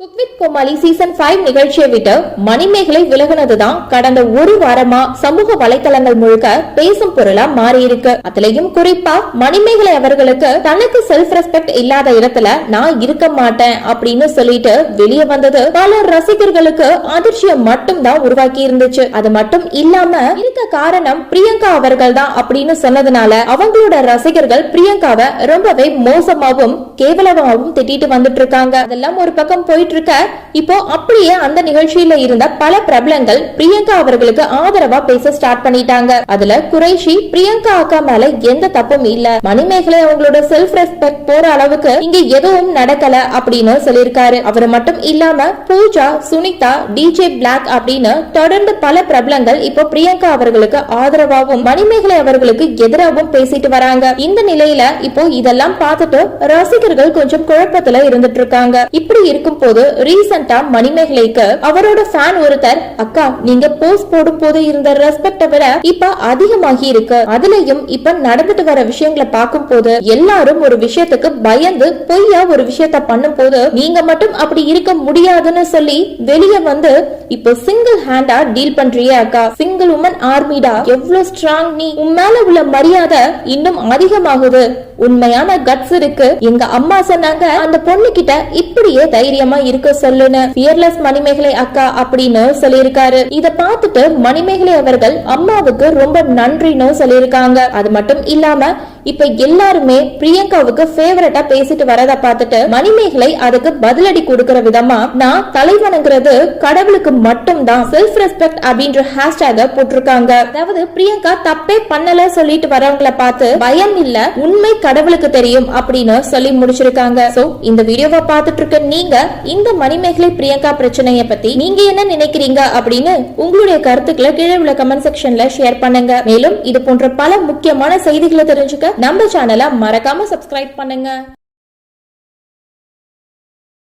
Cook with கோமாளி season five நிகழ்ச்சியை விட்டு மணிமேகலை விலகுனதுதான் கடந்த ஒரு வாரமா சமூக வலைத்தளங்கள் முழுக்க பேசும் பொருளா மாறி இருக்கு அதுலயும் குறிப்பா மணிமேகலை அவர்களுக்கு தனக்கு செல்ஃப் ரெஸ்பெக்ட் இல்லாத இடத்துல நான் இருக்க மாட்டேன் அப்படின்னு சொல்லிட்டு வெளியே வந்தது பல ரசிகர்களுக்கு அதிர்ச்சியை மட்டும் தான் உருவாக்கி இருந்துச்சு அது மட்டும் இல்லாம இருக்க காரணம் பிரியங்கா அவர்கள் தான் அப்படின்னு சொன்னதுனால அவங்களோட ரசிகர்கள் பிரியங்காவை ரொம்பவே மோசமாவும் கேவலமாவும் திட்டிட்டு வந்துட்டு இருக்காங்க. அதெல்லாம் ஒரு பக்கம் போய் போயிட்டு இருக்க இப்போ அப்படியே அந்த நிகழ்ச்சியில இருந்த பல பிரபலங்கள் பிரியங்கா அவர்களுக்கு ஆதரவா பேச ஸ்டார்ட் பண்ணிட்டாங்க. அதுல குறைஷி பிரியங்கா அக்கா மேல எந்த தப்பும் இல்ல. மணிமேகலை அவங்களோட செல்ஃப் ரெஸ்பெக்ட் போற அளவுக்கு இங்க எதுவும் நடக்கல அப்படின்னு சொல்லியிருக்காரு. அவர் மட்டும் இல்லாம பூஜா சுனிதா டிஜே பிளாக் அப்படின்னு தொடர்ந்து பல பிரபலங்கள் இப்போ பிரியங்கா அவர்களுக்கு ஆதரவாகவும் மணிமேகலை அவர்களுக்கு எதிராகவும் பேசிட்டு வராங்க. இந்த நிலையில இப்போ இதெல்லாம் பார்த்துட்டு ரசிகர்கள் கொஞ்சம் குழப்பத்துல இருந்துட்டு இருக்காங்க. இப்படி இருக்கும் போது ரீசெண்டா மணிமேகலைக்கு அவரோட ஃபேன் ஒருத்தர் அக்கா நீங்க போஸ்ட் போடும் போது இருந்த ரெஸ்பெக்ட விட இப்ப அதிகமாகி இருக்கு. அதுலயும் இப்ப நடந்துட்டு வர விஷயங்களை பார்க்கும் போது எல்லாரும் ஒரு விஷயத்துக்கு பயந்து பொய்யா ஒரு விஷயத்த பண்ணும் போது நீங்க மட்டும் அப்படி இருக்க முடியாதுன்னு சொல்லி வெளியே வந்து இப்போ சிங்கிள் ஹேண்டா டீல் பண்றியே அக்கா. சிங்கிள் உமன் ஆர்மிடா எவ்வளவு ஸ்ட்ராங் நீ? உன் மேல உள்ள மரியாதை இன்னும் அதிகமாகுது. உண்மையான கட்ஸ் இருக்கு. எங்க அம்மா சொன்னாங்க அந்த பொண்ணு கிட்ட இப்படியே தைரியமா இருக்க சொல்லுன்னு. ஃபியர்லெஸ் மணிமேகலை அக்கா அப்படின்னு சொல்லியிருக்காரு. இத பார்த்துட்டு மணிமேகலை அவர்கள் அம்மாவுக்கு ரொம்ப நன்றின்னு சொல்லியிருக்காங்க. அது மட்டும் இல்லாம இப்ப எல்லாருமே பிரியங்காவுக்கு ஃபேவரட்டா பேசிட்டு வரத பார்த்துட்டு மணிமேகலை அதுக்கு பதிலடி கொடுக்கற விதமா நான் தலைவனுங்கிறது கடவுளுக்கு மட்டும்தான் செல்ஃப் ரெஸ்பெக்ட் அப்படின்ற ஹேஷ்டேக போட்டிருக்காங்க. அதாவது பிரியங்கா தப்பே பண்ணல சொல்லிட்டு வரவங்கள பார்த்து பயம் இல்ல உண்மை கடவுளுக்கு தெரியும் அப்படின்னு சொல்லி முடிச்சிருக்காங்க. சோ இந்த வீடியோவை பார்த்துட்டு இருக்க நீங்க இந்த மணிமேகலை பிரியங்கா பிரச்சனைய பத்தி நீங்க என்ன நினைக்கிறீங்க அப்படின்னு உங்களுடைய கருத்துக்களை கீழே உள்ள கமெண்ட் செக்ஷன்ல ஷேர் பண்ணுங்க. மேலும் இது போன்ற பல முக்கியமான செய்திகளை தெரிஞ்சுக்க நம்ம சேனலை மறக்காம சப்ஸ்கிரைப் பண்ணுங்க.